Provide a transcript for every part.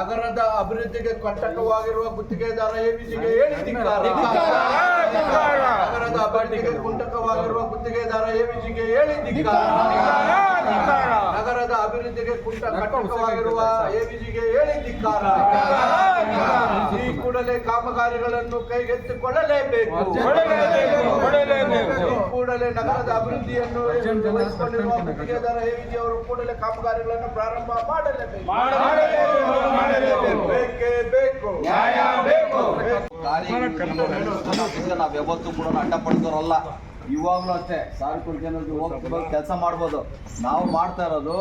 ನಗರದ ಅಭಿವೃದ್ಧಿಗೆ ಕಂಟಕವಾಗಿರುವ ಗುತ್ತಿಗೆದಾರ ಎಬಿಸಿಗೆ. ನಗರದ ಅಭಿವೃದ್ಧಿಗೆ ಕುಂಟಕವಾಗಿರುವ ಗುತ್ತಿಗೆದಾರ ಹೇಳಿದ್ದಿಕ್ಕಾರ ಧಿಕ್ಕಾರ. ನಗರದ ಅಭಿವೃದ್ಧಿಗೆ ಕುಂಟ ಕಂಟಕವಾಗಿರುವ ಎಬಿಜಿಗೆ ಹೇಳಿ ಧಿಕ್ಕಾರ. ಈ ಕೂಡಲೇ ಕಾಮಗಾರಿಗಳನ್ನು ಕೈಗೆತ್ತಿಕೊಳ್ಳಲೇಬೇಕು. ಕೂಡಲೇ ನಗರದ ಅಭಿವೃದ್ಧಿಯನ್ನು ವಹಿಸಿಕೊಂಡಿರುವ ಗುತ್ತಿಗೆದಾರ ಅವರು ಕೂಡಲೇ ಕಾಮಗಾರಿಗಳನ್ನು ಪ್ರಾರಂಭ ಮಾಡಲೇಬೇಕು. ಬೇಕೇ ಬೇಕು ನಾವ್ ಯಾವತ್ತೂ ಕೂಡ ಅಡ್ಡ ಪಡ್ತಾರಲ್ಲ ಇವಾಗ್ಲೂ ಅಷ್ಟೇ ಸಾರ್ವಜನಿಕ ಜನರಿಗೆ ಹೋಗಿ ಕೆಲಸ ಮಾಡ್ಬೋದು. ನಾವು ಮಾಡ್ತಾ ಇರೋದು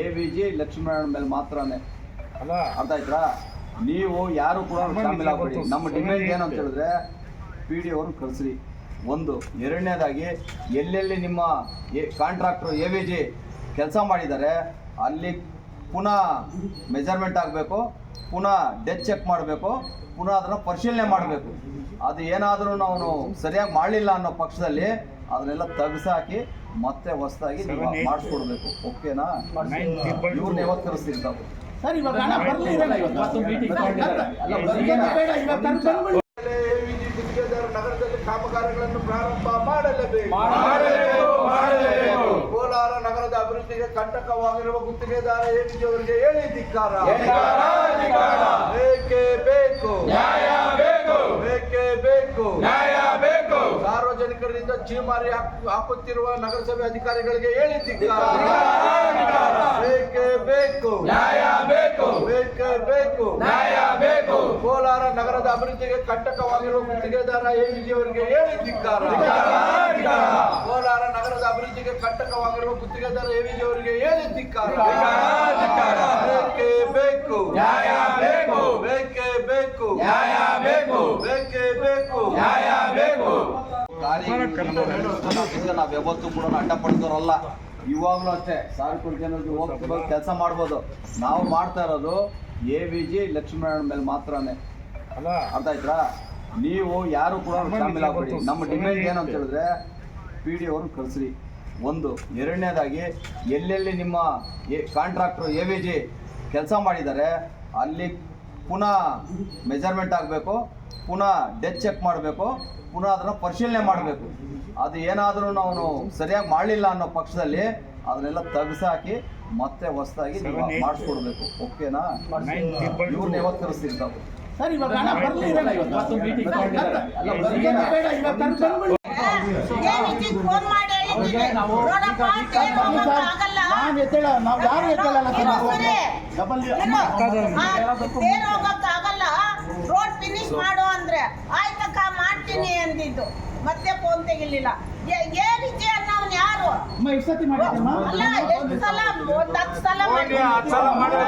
ಎ ವಿ ಜಿ ಲಕ್ಷ್ಮೀನಾರಾಯಣ ಮೇಲೆ ಮಾತ್ರನೇ. ಅರ್ಥ ಆಯ್ತಾ ನೀವು ಯಾರು ಕೂಡ ನಮ್ಮ ಡಿಮ್ಯಾಂಡ್ ಏನಂತ ಹೇಳಿದ್ರೆ ಪಿ ಡಿ ಅವ್ರನ್ನ ಕಳಿಸ್ರಿ ಒಂದು ಎರಡನೇದಾಗಿ ಎಲ್ಲೆಲ್ಲಿ ನಿಮ್ಮ ಎ ಕಾಂಟ್ರಾಕ್ಟ್ರು ಎ ವಿ ಜಿ ಕೆಲಸ ಮಾಡಿದ್ದಾರೆ ಅಲ್ಲಿ ಪುನಃ ಮೆಜರ್ಮೆಂಟ್ ಆಗಬೇಕು ಪುನಃ ಡೆತ್ ಚೆಕ್ ಮಾಡಬೇಕು ಪುನಃ ಅದನ್ನು ಪರಿಶೀಲನೆ ಮಾಡಬೇಕು. ಅದು ಏನಾದರೂ ನಾವು ಸರಿಯಾಗಿ ಮಾಡಲಿಲ್ಲ ಅನ್ನೋ ಪಕ್ಷದಲ್ಲಿ ಅದನ್ನೆಲ್ಲ ತೆಗೆಸಾಕಿ ಮತ್ತೆ ಹೊಸದಾಗಿ ಮಾಡಿಸ್ಕೊಡ್ಬೇಕು. ಓಕೆನಾ? ಇವ್ರನ್ನ ಯಾವತ್ತು ಕರೆಸ್ತಿರ್ತಾವೆ ಸರ್ ಇವಾಗ ಹಣ ಬರ್ಲಿಲ್ಲ ಇವತ್ತು ಅಲ್ಲ, ಬರ್ಲಿಲ್ಲ ಬೇಡ, ಇವಾಗ ಕರ್ಕೊಂಡ್ ಬಂದ್ಬಿಡಿ. ಎವಿಜಿ ಗುತ್ತಿಗೆದಾರ ನಗರದಲ್ಲಿ ಕಾಮಗಾರಿಗಳನ್ನು ಪ್ರಾರಂಭ ಮಾಡಲೇಬೇಕು. ಕೋಲಾರ ನಗರದ ಅಭಿವೃದ್ಧಿಗೆ ಕಂಟಕವಾಗಿರುವ ಗುತ್ತಿಗೆದಾರ ಎವಿಜಿ ಅವರಿಗೆ ಹೇಳಿ ಧಿಕ್ಕಾರ. ಬೇಕೇ ಬೇಕು. ಬೇಕೇ. ಬೇಕು ಸಾರ್ವಜನಿಕರಿಂದ ಚೀಮಾರಿ ಹಾಕ್- ಹಾಕುತ್ತಿರುವ ನಗರಸಭೆ ಅಧಿಕಾರಿಗಳಿಗೆ ಹೇಳಿ ಧಿಕ್ಕಾರ. ಬೇಕೇ ಬೇಕು. ಬೇಕೇ. ಬೇಕು ನಗರದ ಅಭಿವೃದ್ಧಿಗೆ ಕಂಟಕವಾಗಿರುವ ಗುತ್ತಿಗೆದಾರ ಎವಿಜಿ ಅವರಿಗೆ ಹೇಳಿ ಧಿಕ್ಕಾರ. ಕೋಲಾರ ನಗರದ ಅಭಿವೃದ್ಧಿಗೆ ಕಂಟಕವಾಗಿರುವ ಗುತ್ತಿಗೆದಾರ ಎವಿಜಿ ಅವರಿಗೆ ಹೇಳಿ ಧಿಕ್ಕಾರ. ಬೇಕೇ ಬೇಕು. ಬೇಕೇ. ಬೇಕು ಬೇಕೇ. ಬೇಕು. ನಾವ್ ಯಾವತ್ತೂ ಕೂಡ ಅಡ್ಡ ಪಡ್ತಾರಲ್ಲ ಇವಾಗ್ಲೂ ಅಷ್ಟೇ ಸಾರ್ವಜನಿಕ ಜನರಿಗೆ ಹೋಗಿ ಕೆಲಸ ಮಾಡ್ಬೋದು. ನಾವು ಮಾಡ್ತಾ ಇರೋದು ಎ ವಿ ಜಿ ಲಕ್ಷ್ಮೀನಾರಾಯಣ ಮೇಲೆ ಮಾತ್ರನೇ. ಅರ್ಥ ಆಯ್ತಾ? ನೀವು ಯಾರು ಕೂಡ ಶಾಮಿಲ್ ಆಗ್ಬೇಡಿ ನಮ್ಮ ಡಿಮ್ಯಾಂಡ್ ಏನು ಅಂತ ಹೇಳಿದ್ರೆ ಪಿ ಡಿ ಅವ್ರನ್ನ ಕಳಿಸ್ರಿ. ಒಂದು ಎರಡನೇದಾಗಿ ಎಲ್ಲೆಲ್ಲಿ ನಿಮ್ಮ ಕಾಂಟ್ರಾಕ್ಟ್ರು ಎ ವಿ ಜಿ ಕೆಲಸ ಮಾಡಿದ್ದಾರೆ ಅಲ್ಲಿ ಪುನಃ ಮೆಜರ್ಮೆಂಟ್ ಆಗಬೇಕು ಪುನಃ ಡೆತ್ ಚೆಕ್ ಮಾಡಬೇಕು ಪುನಃ ಅದನ್ನು ಪರಿಶೀಲನೆ ಮಾಡಬೇಕು. ಅದು ಏನಾದರೂ ನಾವು ಸರಿಯಾಗಿ ಮಾಡಲಿಲ್ಲ ಅನ್ನೋ ಪಕ್ಷದಲ್ಲಿ ಅದನ್ನೆಲ್ಲ ತೆಗೆಸಾಕಿ ಮತ್ತೆ ಹೊಸದಾಗಿ ಮಾಡಿಸ್ಕೊಡ್ಬೇಕು. ಓಕೆನಾ? ಇವ್ರನ್ನ ಯಾವತ್ತು ಕರೆಸ್ತೀರಿ ತಾವು? ಸರ್ ಇವಾಗ ಹಣ ಬರ್ಲಿಲ್ಲ ಇವತ್ತು. ಅಲ್ಲ, ಬರ್ಲಿಲ್ಲ ಬೇಡ, ಇವಾಗ. ಏನಿಕ್ಕೆ. ನಾನ್ ಎದ್ದೇಳ ನಾವು ಯಾರು ಸರ್ ನಾವು. ಡಬಲ್ ಆಗಲ್ಲ. ರೋಡ್ ಫಿನಿಶ್ ಮಾಡು ಅಂದ್ರೆ. ಆಯ್ತಕ್ಕ ಮಾಡ್ತೀನಿ ಅಂದಿದ್ದು. ಮತ್ತೆ ಫೋನ್ ತೆಗಿಲಿಲ್ಲ. ಏ- ರೀತಿ ಅನ್ನೋನ್ ಯಾರು? ಅಮ್ಮ ಎಷ್ಟು ಸತಿ ಮಾಡಿದ್ದಮ್ಮ ಅಲ್ಲ ಎಷ್ಟು ಸಲ? ಒಂದ್ ಹತ್ತು ಸಲ ಹೋಗಿ ಹತ್ತು ಸಲ ಮಾಡಿದ್ರೆ,